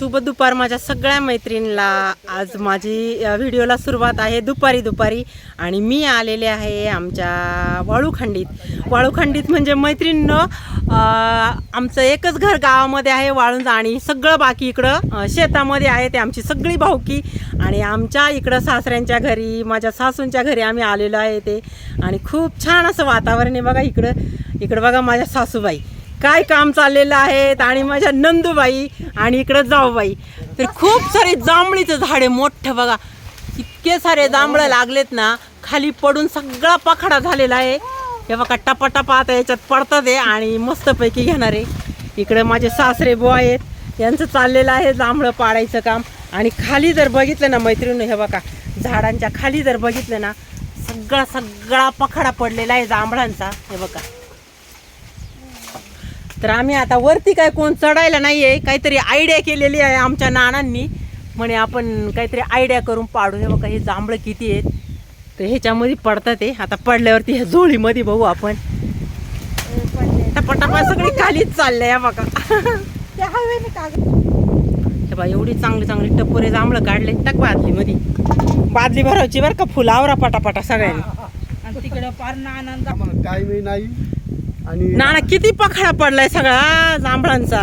शुभ दुपार माझ्या सगळ्या मैत्रिणीला. आज माझी व्हिडिओला सुरुवात आहे दुपारी दुपारी. आणि मी आलेले आहे आमच्या वाळूखंडीत. वाळूखंडीत म्हणजे मैत्रिणीनं आमचं एकच घर गावामध्ये आहे वाळूंज आणि सगळं बाकी इकडं शेतामध्ये आहे ते आमची सगळी भावकी आणि आमच्या इकडं सासऱ्यांच्या घरी माझ्या सासूंच्या घरी आम्ही आलेलो आहे ते. आणि खूप छान असं वातावरण आहे बघा इकडं. इकडं बघा माझ्या सासूबाई. काय काम चाललेलं आहे आणि माझ्या नंदूबाई आणि इकडं जाऊबाई. तर खूप सारे जांभळीचं झाड आहे मोठं बघा. इतके सारे जांभळं लागलेत ना खाली पडून सगळा पखाडा झालेला आहे. हे बघा टपाटपा आता याच्यात पडतात आहे आणि मस्तपैकी घेणार आहे. इकडं माझे सासरे बुवा आहेत. यांचं चाललेलं आहे जांभळं पाडायचं काम. आणि खाली जर बघितलं ना मैत्रिणी हे बघा झाडांच्या खाली जर बघितलं ना सगळा सगळा पखाडा पडलेला आहे जांभळांचा. हे बघा. तर आम्ही आता वरती काय कोण चढायला नाही आहे काहीतरी आयडिया केलेली आहे आमच्या नानांनी. म्हणे आपण काहीतरी आयडिया करून पाडू. हे बघा हे जांभळं किती आहेत. तर ह्याच्यामध्ये पडतात ते. आता पडल्यावरती ह्या झोळीमध्ये बघू आपण. टपाटपा सगळी खालीच चाललंय या बघा. हे बघा एवढी चांगली चांगली टपोरे जांभळं काढले. टाक बादलीमध्ये. बादली भरायची बरं का फुलावरा पटापटा सगळ्यांनी. आणि तिकडं पार नानांचा आम्हाला टाईमही नाही. आणि नाना किती पखाडा पडलाय सगळा जांभळांचा.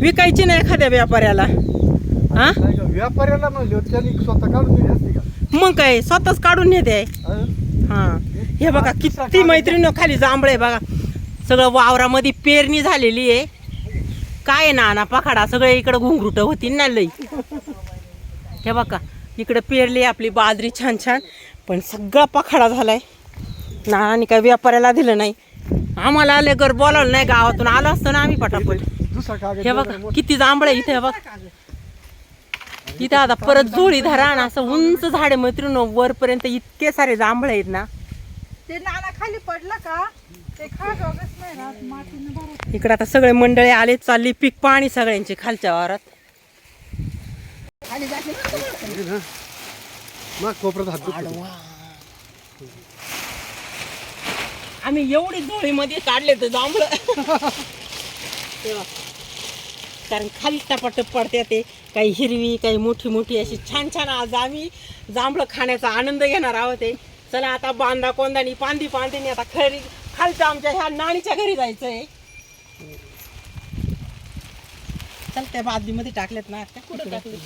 विकायची नाही एखाद्या व्यापाऱ्याला. हा? नाही का, व्यापाऱ्याला म्हणले होते, त्यांनी स्वतः काढून दिली असती का? मग काय स्वतःच काढून नेते. हं? हा. हे बघा किती मैत्रिणी खाली जांभळे बघा. सगळं वावरामध्ये पेरणी झालेली आहे. काय आहे नाना पखाडा? सगळे इकडं घुंगरुट होती ना लई. हे बघा इकडं पेरली आपली बाजरी छान छान. पण सगळा पखाडा झालाय. नानाने काय व्यापाऱ्याला दिलं नाही. आम्हाला आले घर बोलावलं नाही गावातून. आलो असतो ना आम्ही पटापट. हे बघा किती जांभळे इथे हे बघ. इथं आता परत जोडी धरा ना असं उंच झाडे मैत्रीण वरपर्यंत इतके सारे जांभळे आहेत ना. ते नाना खाली पडलं का? ते खा गगस नाही राहत मातीनं भरत इकडे आता सगळे मंडळी आले चालली पीक पाणी सगळ्यांची खालच्या वावरात. खाली जाते ना तुम्हाला. हे ना, मग कोपऱ्यात हात दुखतो. आम्ही एवढी जोळीमध्ये काढले तर जांभळ. कारण खाली टपाटप पडते ते काही हिरवी काही मोठी मोठी अशी छान छान आज आम्ही जांभळं खाण्याचा आनंद घेणार आहोत आहे चला आता बांधा कोंदानी पांदी पांदीनी आता खरी खालच्या आमच्या ह्या नाणीच्या घरी जायचंय चल त्या बादलीमध्ये टाकलेत ना कुठं टाकले.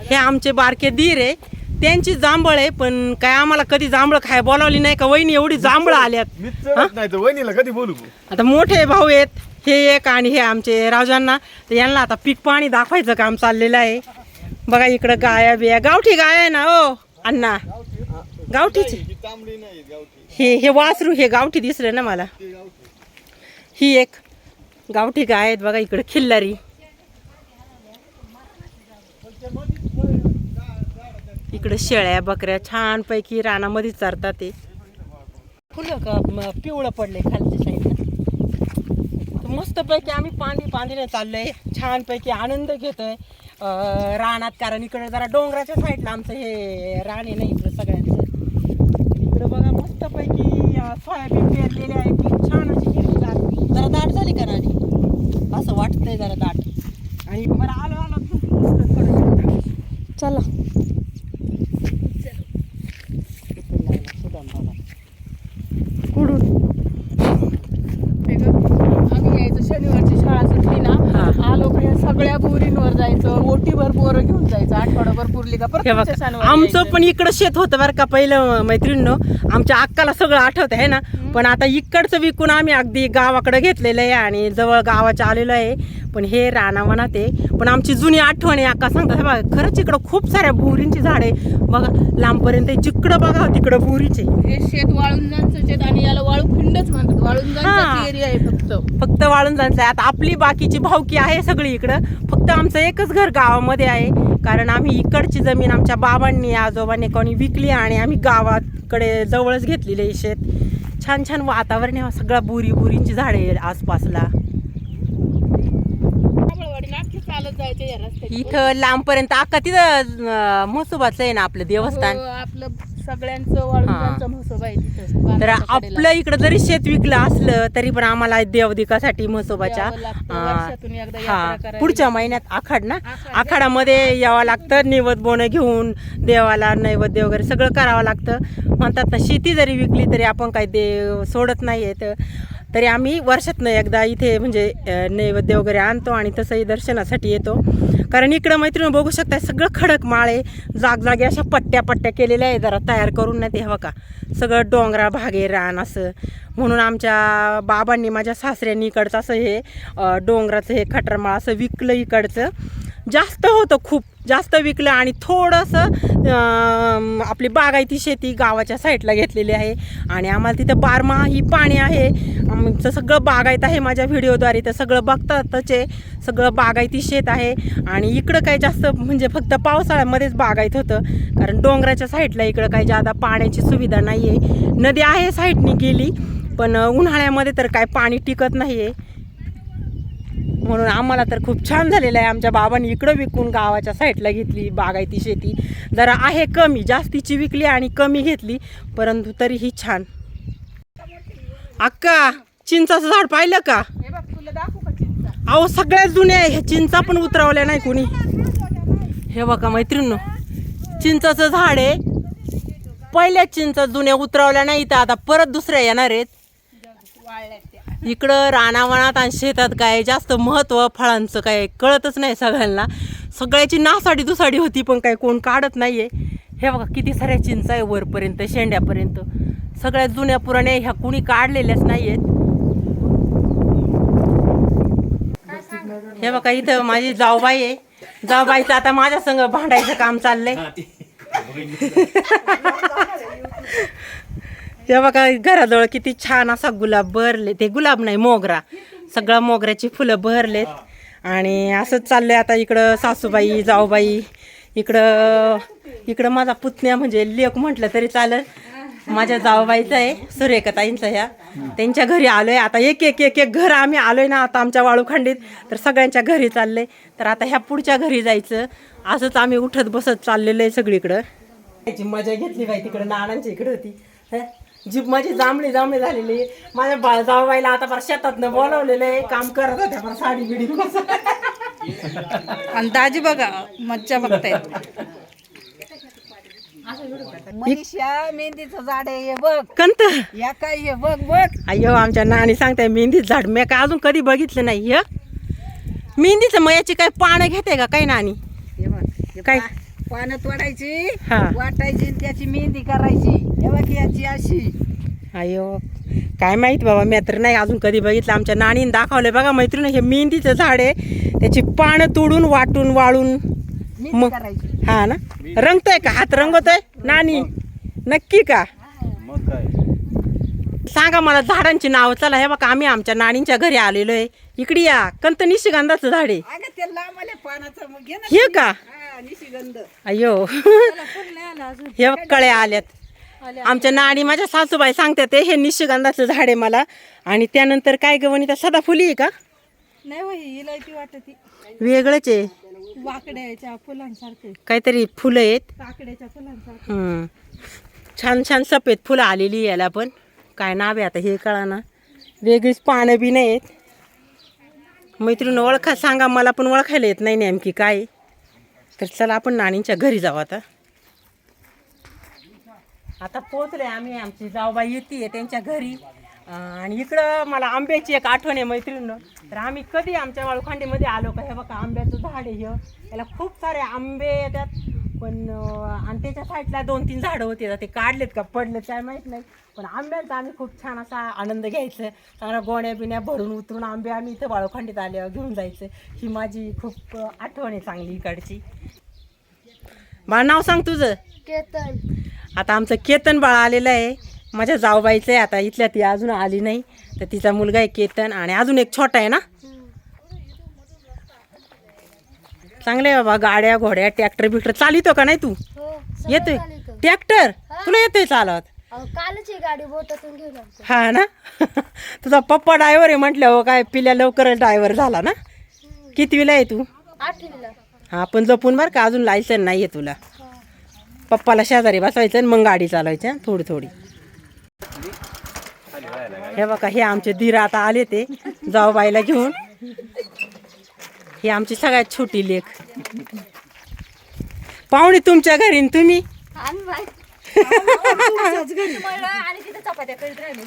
हे आमचे बारके दीर आहे त्यांची जांभळ आहे पण काय आम्हाला कधी जांभळं खाय बोलावली नाही का? वहिनी एवढी जांभळं आल्यात. मीच चढत नाही तर वहिनीला कधी बोलू आता मोठे भाऊ आहेत हे एक आणि हे आमचे राजांना. तर यांना आता पीक पाणी दाखवायचं काम चाललेलं आहे. बघा इकडं गाया बिया. गावठी गाय आहे ना ओ अण्णा? गावठीच. तांबडी नाही गावठी. हे हे वासरू हे गावठी दिसलं ना मला. ही एक गावठी गाय आहेत बघा इकडं खिल्लारी. इकडं शेळ्या बकऱ्या छानपैकी रानामध्ये चरतात ते. फुलं का पिवळं पडले खालच्या साईडला मस्तपैकी आम्ही पांढरी पांदीने चाललोय. छानपैकी आनंद घेतोय. रानात कारण इकडे जरा डोंगराच्या साईडला आमचं हे रान आहे ना इकडं सगळ्यांचं. इकडं बघा मस्तपैकी अं, सोयाबीन पेरलेले आहे. छान अशी हिरवीगार जरा दाट झाली का राणी असं वाटतंय जरा दाट. आणि बरं आलो आलो. चला कुठून ते गं, आम्ही यायचं शनिवारची शाळा सुटली ना हा. आलो का या सगळ्या बोरींवर ओटीभर पोरं घेऊन जायचं. आठवडाभर पुरली का हे बघा आमचं. पण इकडं शेत होतं बरं का पहिलं मैत्रिणीनं. आमच्या अक्काला सगळं आठवत आहे ना? पण आता इकडचं विकून आम्ही अगदी गावाकडे घेतलेलं आहे आणि जवळ गावाच्या आलेलो आहे. पण हे रानावनात आहे पण आमची जुनी आठवण आहे अक्का सांगतात हे बघा खरंच इकडं खूप साऱ्या बोरींची झाडे बघा लांबपर्यंत जिकडं बघा तिकडं बोरीचे हे शेत वाळुंजांचं शेत आणि याला वाळू खिंडच म्हणतात. वाळुंजांचा एरिया आहे फक्त. फक्त वाळून जायचं आहे. आता आपली बाकीची भावकी आहे सगळी इकडं. फक्त आमचं एकच घर गावामध्ये आहे. कारण आम्ही इकडची जमीन आमच्या बाबांनी आजोबांनी कोणी विकली आणि आम्ही गावाकडे जवळच घेतलेली आहे शेत. छान छान वातावरण आहे. सगळ्या बुरी बुरींची झाडे आसपासला कमळवाडी नाटकी चालत जायचं या रस्त्यात इथं लांबपर्यंत अक्का तिथं म्हसोबाचं आहे ना आपलं देवस्थान. हो, आपलं सगळ्यांचं वाळूंजांचं म्हसोबा आहे तिथं तर. आपलं इकडं जरी शेत विकलं असलं तरी पण आम्हाला देवदिकासाठी म्हसोबाच्या हा. पुढच्या महिन्यात आखाड ना? आखाड. आखाडामध्ये यावं लागतं नैवत बोनं घेऊन देवाला नैवेद्य वगैरे सगळं करावं लागतं. म्हणतात ना शेती जरी विकली तरी आपण काही देव सोडत नाही आहे तरी आम्ही वर्षातनं एकदा इथे म्हणजे नैवेद्य वगैरे आणतो आणि तसंही दर्शनासाठी येतो. कारण इकडं मैत्रिणी बघू शकता सगळं खडक माळे जागजागी अशा पट्ट्या पट्ट्या केलेल्या आहे जरा तयार करून नाही ते हवं का? सगळं डोंगरा भागे रान असं. म्हणून आमच्या बाबांनी माझ्या सासऱ्यांनी इकडचं असं हे डोंगराचं हे खटरमाळ असं विकलं इकडचं. जास्त होतं खूप जास्त विकलं आणि थोडंसं आपली बागायती शेती गावाच्या साईडला घेतलेली आहे. आणि आम्हाला तिथं बारमाही पाणी आहे. आमचं सगळं बागायत आहे माझ्या व्हिडिओद्वारे तर सगळं बघतातच आहे. सगळं बागायती शेत आहे. आणि इकडं काही जास्त म्हणजे फक्त पावसाळ्यामध्येच बागायत होतं. कारण डोंगराच्या साईडला इकडं काही जादा पाण्याची सुविधा नाही आहे नदी आहे साईडनी गेली पण उन्हाळ्यामध्ये तर काय पाणी टिकत नाही आहे म्हणून आम्हाला तर खूप छान झालेलं आहे. आमच्या बाबांनी इकडं विकून गावाच्या साईडला घेतली बागायती शेती. जरा आहे कमी जास्तीची विकली आणि कमी घेतली परंतु तरीही छान. अक्का चिंचाचं झाड पाहिलं का? हे अहो सगळ्यात जुन्या आहे. ह्या चिंचा पण उतरवल्या नाही कोणी. हे बघा मैत्रिणी चिंचाचं झाड आहे. पहिल्या चिंचा जुन्या उतरवल्या नाही तर आता परत दुसऱ्या येणार आहेत. इकडं रानावनात आणि शेतात काय जास्त महत्त्व फळांचं काय कळतच नाही सगळ्यांना. सगळ्याची नासाडी दुसाडी होती पण काय कोण काढत नाहीये. हे बघा किती साऱ्या चिंचा आहे वरपर्यंत शेंड्यापर्यंत. सगळ्यात जुन्या पुराण्या ह्या कुणी काढलेल्याच नाहीयेत. हे बघा इथं माझी जाऊबाई आहे. जाऊबाईचं आता माझ्या संग भांडायचं काम चाललंय. तेव्हा बघा घराजवळ किती छान असा गुलाब भरले. ते गुलाब नाही मोगरा. सगळं मोगऱ्याची फुलं भरलेत. आणि असंच चाललंय आता इकडं सासूबाई जाऊबाई इकडं इकडं माझा पुतण्या म्हणजे लेक म्हटलं तरी चालेल. माझ्या जाऊबाईचं आहे सुरेखाताईंचं ह्या त्यांच्या घरी आलोय. आता एक एक एक एक घर आम्ही आलोय ना आता आमच्या वाळूखंडीत तर सगळ्यांच्या घरी चाललंय. तर आता ह्या पुढच्या घरी जायचं. असंच आम्ही उठत बसत चाललेलं आहे सगळीकडं. त्याची मजा घेतली बाई तिकडं. नानांच्या इकडे होती. जीप माझी जांभळी जांभळी झालेली. आहे. माझ्या बा जावबाईला आता फार शेतातनं बोलावलेलं आहे. काम करत होत्या फार साडी बिडी आणि दाजी बघा मज्जा बघतायत. मनीषा मेहंदीचं झाड आहे हे बघ. कंत या काय हे बघ बघ. अय्यो आमच्या नानी सांगताय मेहंदीच झाड. मी काय अजून कधी बघितलं नाही ह? मेहंदीचं मयाची काय पानं घेते का काय नानी? हे बघ हे काय? पा- पानं तोडायची हा. वाटायची आणि त्याची मेहंदी करायची. हे बघ याची अशी. अयो काय माहीत बाबा मी तर नाही अजून कधी बघितलं. आमच्या नानीने दाखवलंय बघा मैत्रीण हे मेहंदीचं झाड आहे. त्याची पानं तोडून वाटून वाळून. मेहंदी मग करायची. हा ना? रंगतोय का? हात रंगतोय? नानी नक्की का? मग काय? सांगा मला झाडांची नाव. चला हे बघा आम्ही आमच्या नानींच्या घरी आलेलो आहे. इकडे या कंत निशिगंधाचं झाड आहे. अगं ते लांब आले पानाचं. मग घे ना हे का? हा, अयो. हे कळ्या आल्यात. आमच्या नाणी माझ्या सासूबाई सांगतात ते हे निशिगंधाचं झाड आहे मला. आणि त्यानंतर काय गवणी त्या सदाफुली आहे का? नाही वेगळंच आहे. वाकड्याच्या फुलांसारखे. काहीतरी फुलं आहेत. फुलांसारखे. छान छान सफेद फुलं आलेली याला पण. काय नाव आहे आता हे कळा ना. वेगळीच पानं बी नाही आहेत मैत्रीण ओळखा सांगा मला पण ओळखायला येत नाही नेमकी काय. तर चला आपण नानींच्या घरी जाऊ आता. आता पोहोचले आम्ही आमची जाऊबाई येते त्यांच्या घरी. आणि इकडं मला आंब्याची एक आठवण आहे मैत्रिणीनं. तर आम्ही कधी आमच्या वाळूखांडीमध्ये आलो का? हे बघा आंब्याचं झाड आहे हे. याला खूप सारे आंबे येतात. पण आणि त्याच्या साईडला दोन तीन झाडं होती. ते काढलेत का? पडलेत काय माहीत नाही. पण आंब्यांचा आम्ही खूप छान असा आनंद घ्यायचा. चांगल्या गोण्या बिण्या भरून उतरून आंबे आम्ही इथं वाळूखांडीत आल्यावर घेऊन जायचं. ही माझी खूप आठवण आहे चांगली इकडची. मला नाव सांग तुझं. केतन. आता आमचं केतन बाळ आलेलं आहे. माझ्या जाऊबाईचं आहे आता इथल्या ती अजून आली नाही. तर तिचा मुलगा आहे केतन आणि अजून एक छोटा आहे ना? चांगले आहे बाबा गाड्या घोड्या ट्रॅक्टर बिक्टर चालितो का नाही तू? हो येतोय. चालतं. ट्रॅक्टर तुला येतोय कालच ही गाडी बोटातून घेऊन आलतो. हा ना? तुझा पप्पा ड्रायव्हर आहे म्हटलं हो काय पिल्या लवकरच ड्रायव्हर झाला ना? कितवीला आहे तू? आठवीला. हा पण जपून बरं का अजून लायसन नाही आहे तुला. पप्पाला शेजारी बसवायचं आणि मग गाडी चालवायची थोडी थोडी. हे बघा हे आमचे धीर आता आले ते जाऊ बाईला घेऊन. ही आमची सगळ्यात छोटी लेख पाहुणे तुमच्या घरी आणि तुम्ही?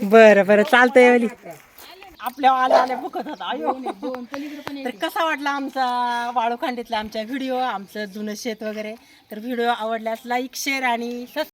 बरं बरं चालतंय ओली आपल्या आल्या आल्या बघत होता अयो तर कसा वाटला आमचा वाळूखांडीतला आमचा व्हिडिओ आमचं जुनं शेत वगैरे? तर व्हिडिओ आवडल्यास लाईक शेअर आणि सबस्क्राईब